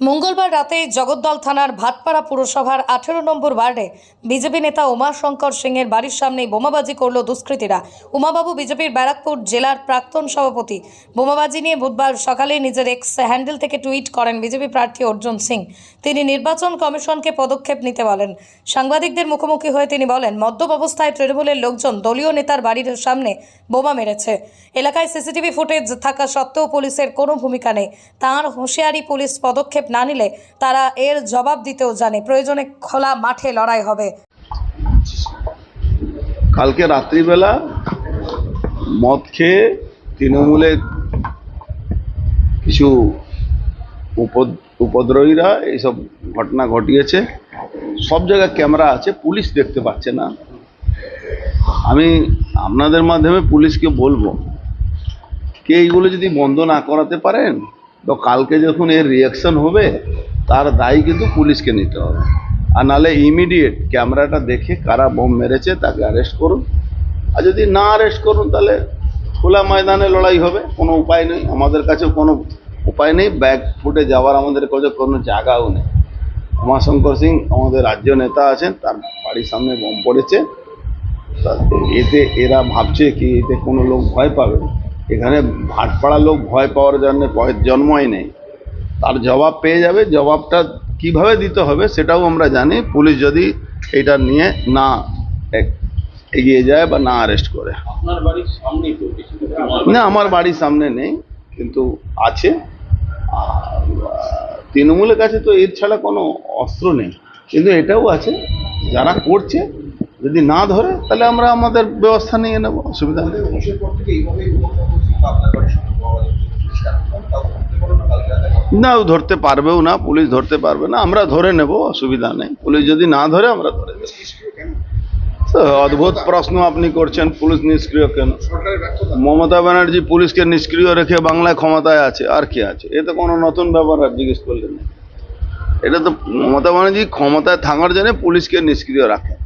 মঙ্গলবার রাতে জগদ্দল থানার ভাটপাড়া পুরসভার আঠেরো নম্বর ওয়ার্ডে বিজেপি নেতা উমাশঙ্কর সিংয়ের বাড়ির সামনেই বোমাবাজি করল দুষ্কৃতীরা। উমাবাবু বিজেপির ব্যারাকপুর জেলার প্রাক্তন সভাপতি। বোমাবাজি নিয়ে বুধবার সকালে নিজের এক্স হ্যান্ডেল থেকে টুইট করেন বিজেপি প্রার্থী অর্জুন সিং। তিনি নির্বাচন কমিশনকে পদক্ষেপ নিতে বলেন। সাংবাদিকদের মুখোমুখি হয়ে তিনি বলেন, মদ্যপ অবস্থায় তৃণমূলের লোকজন দলীয় নেতার বাড়ির সামনে বোমা মেরেছে। এলাকায় সিসিটিভি ফুটেজ থাকা সত্ত্বেও পুলিশের কোনো ভূমিকা নেই। তাঁর হুঁশিয়ারি পুলিশ পদক্ষেপ না নিলে তারা এর জবাব দিতেও জানে। প্রয়োজনে খোলা মাঠে লড়াই হবে। কালকে রাত্রিবেলা মদ খেয়ে তৃণমূলের কিছু উপদ- উপদ্রবীরা এইসব ঘটনা ঘটিয়েছে। সব জায়গায় ক্যামেরা আছে, পুলিশ দেখতে পাচ্ছে না। আমি আপনাদের মাধ্যমে পুলিশকে বলব, কে এইগুলো যদি বন্ধ না করাতে পারেন তো কালকে যখন এর রিয়াকশন হবে, তার দায়ী কিন্তু পুলিশকে নিতে হবে। আর নাহলে ইমিডিয়েট ক্যামেরাটা দেখে কারা বোম মেরেছে, তাকে অ্যারেস্ট করুন। আর যদি না অ্যারেস্ট করুন, তাহলে খোলা ময়দানে লড়াই হবে, কোনো উপায় নেই। আমাদের কাছে কোনো উপায় নেই। ব্যাগ ফুটে যাওয়ার আমাদের কাছে কোনো জায়গাও নেই। উমাশঙ্কর সিং আমাদের রাজ্য নেতা আছেন, তার বাড়ির সামনে বোম পড়েছে। এতে এরা ভাবছে কি এতে কোনো লোক ভয় পাবে? এখানে ভাটপাড়া লোক ভয় পাওয়ার জন্য ভয়ের জন্মই নেই। তার জবাব পেয়ে যাবে জবাবটা কীভাবে দিতে হবে সেটাও আমরা জানি। পুলিশ যদি এটা নিয়ে না এগিয়ে যায় বা না অ্যারেস্ট করে। না আমার বাড়ির সামনে নেই কিন্তু আছে। তৃণমূলের কাছে তো এর ছাড়া কোনো অস্ত্র নেই। কিন্তু এটাও আছে যারা করছে যদি না ধরে তাহলে আমরা আমাদের ব্যবস্থা নিয়ে নেব অসুবিধা নেই। না ধরতে পারবেও না পুলিশ ধরতে পারবে না আমরা ধরে নেব অসুবিধা নেই। পুলিশ যদি না ধরে আমরা ধরে নেব। তো অদ্ভুত প্রশ্ন আপনি করছেন পুলিশ নিষ্ক্রিয় কেন? মমতা ব্যানার্জি পুলিশকে নিষ্ক্রিয় রেখে বাংলায় ক্ষমতায় আছে আর কি আছে? এ তো কোনো নতুন ব্যাপার আর জিজ্ঞেস করলেন না। এটা তো মমতা ব্যানার্জি ক্ষমতায় থাকার জন্য পুলিশকে নিষ্ক্রিয় রাখে।